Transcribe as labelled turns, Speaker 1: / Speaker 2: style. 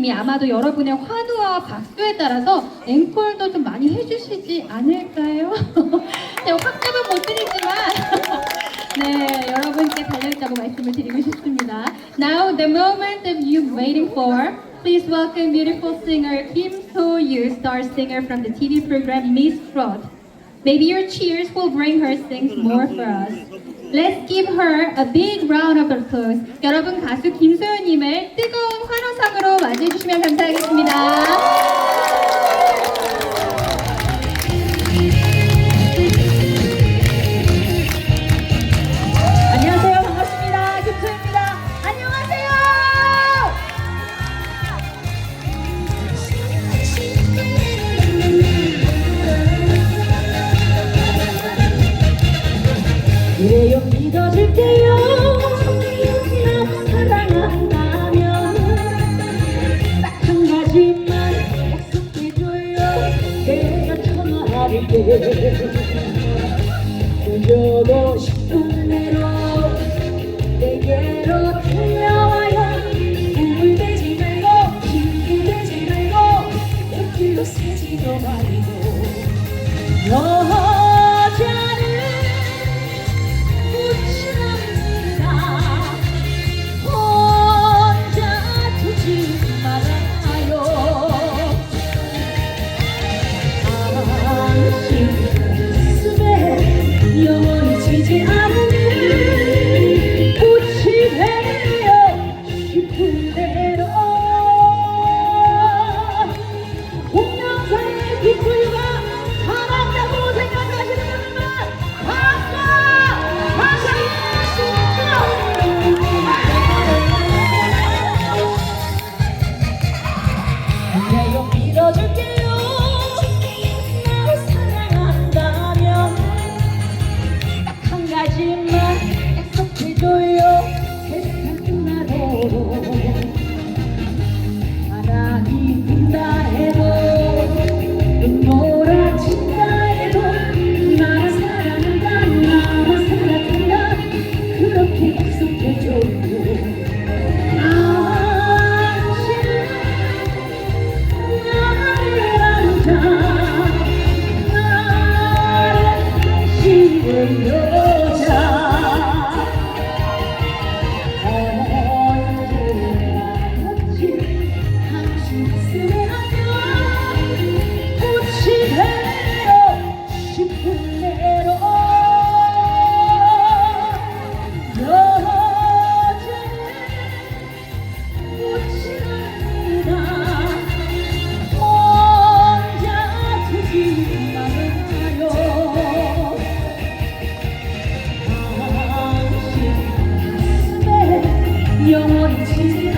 Speaker 1: 선생님이 아마도 여러분의 환호와 박수에 따라서 앵콜도 좀 많이 해주시지 않을까요? 제가 확답은 못 드리지만 네 여러분께 달려있다고 말씀을 드리고 싶습니다. Now the moment that you've waiting for. Please welcome beautiful singer Kim So-yu, star singer from the TV program Miss Fraud. Maybe your cheers will bring her things more for us. Let's give her a big round of applause. 여러분 가수 김소연님을 뜨거운 환호상으로 맞이해 주시면 감사하겠습니다.
Speaker 2: 믿어줄게요. 나 사랑한다면 딱 한 가지만 약속해줘요. 내가 전화할게. 그저도 10분 가슴에 영